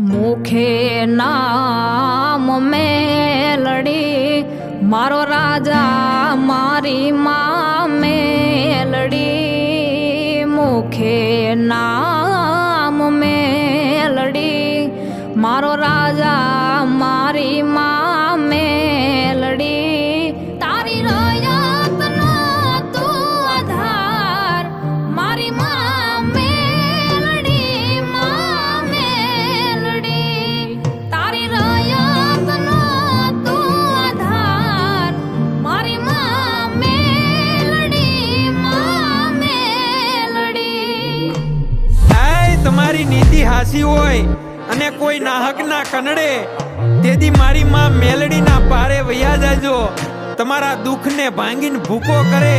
મુખે નામ મેલડી, મારો રાજા મારી મા મેલડી. મુખે નામ મેલડી, મારો રાજા મારી માં તમારી નીતિ હોય અને કોઈ નાહક ના કનડે, તેથી મારી માં મેલડીના પારે વયા જાજો. તમારા દુઃખને ભાંગીને ભૂકો કરે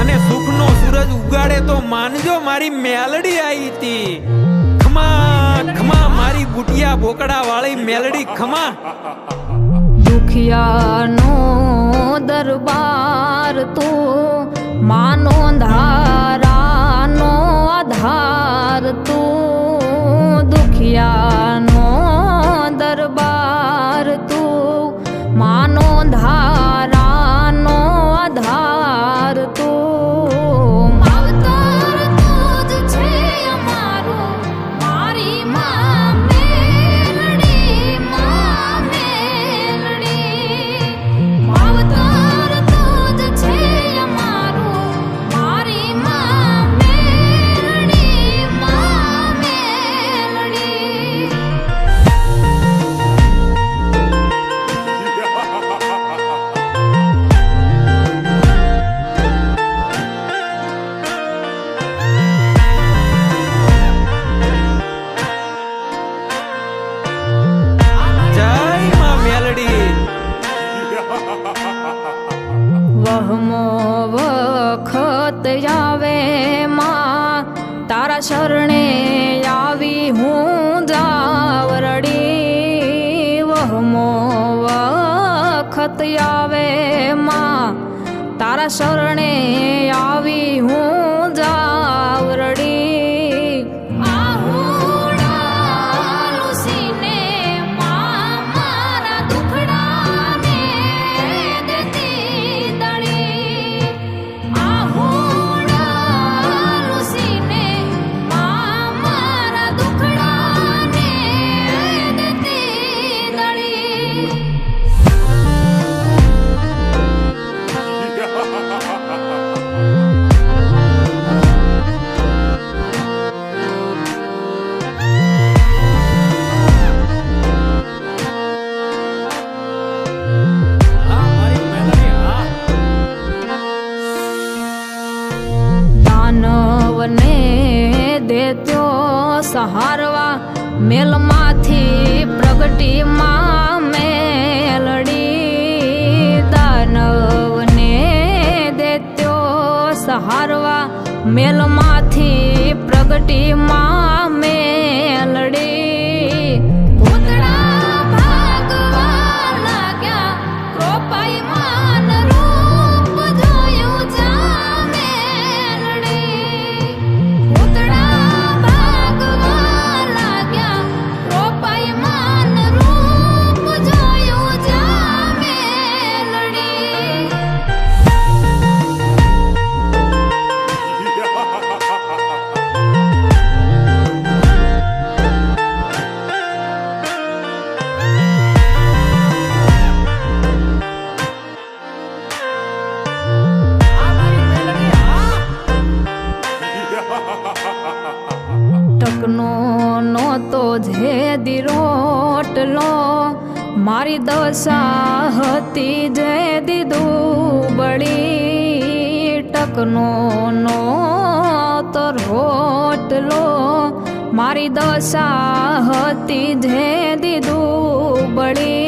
અને સુખનો સૂરજ ઉગાડે તો માનજો મારી મેલડી આવી હતી ખમા ખમા, મારી બુટિયા બોકડા વાળી મેલડી, ખમા. દુખિયાનો દરબાર તો માનો ધારાનો આધાર તું. દુખિયાનો વખત જાવે માં, તારા શરણે આવી હું જાવરડી. વહમો વખત આવે માં, તારા શરણે આવી હું સહારવા મેલમાંથી પ્રગટી માં મેલડી દાનવને દેત્યો સહારવા મેલમાંથી નો તો જે દિરોટલો મારી દશા હતી જે દીધું બળી ટકનો નો તો રોટલો. મારી દશા હતી જે દીધું બળી